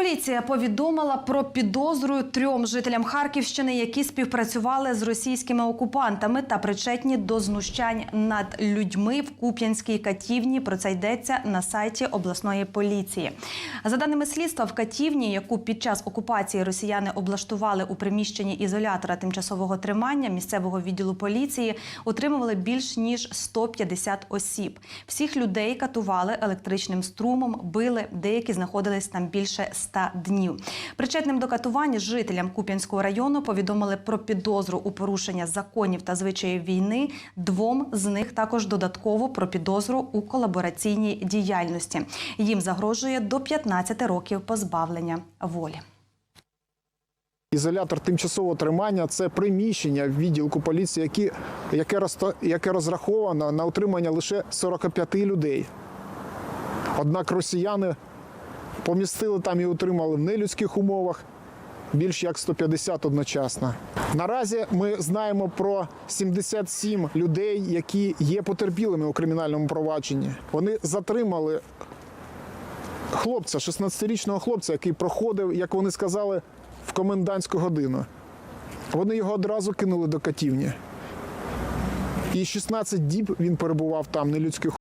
Поліція повідомила про підозру трьом жителям Харківщини, які співпрацювали з російськими окупантами та причетні до знущань над людьми в Куп'янській катівні. Про це йдеться на сайті обласної поліції. За даними слідства, в катівні, яку під час окупації росіяни облаштували у приміщенні ізолятора тимчасового тримання місцевого відділу поліції, утримували більш ніж 150 осіб. Всіх людей катували електричним струмом, били. Деякі знаходились там більше 100 днів. Причетним до катування жителям Куп'янського району повідомили про підозру у порушення законів та звичаїв війни. Двом з них також додатково про підозру у колабораційній діяльності. Їм загрожує до 15 років позбавлення волі. Ізолятор тимчасового тримання це приміщення в відділку поліції, які, яке, розта- яке розраховано на утримання лише 45 людей. Однак росіяни помістили там і утримали в нелюдських умовах більш як 150 одночасно. Наразі ми знаємо про 77 людей, які є потерпілими у кримінальному провадженні. Вони затримали хлопця, 16-річного хлопця, який проходив, як вони сказали, в комендантську годину. Вони його одразу кинули до катівні. І 16 діб він перебував там нелюдських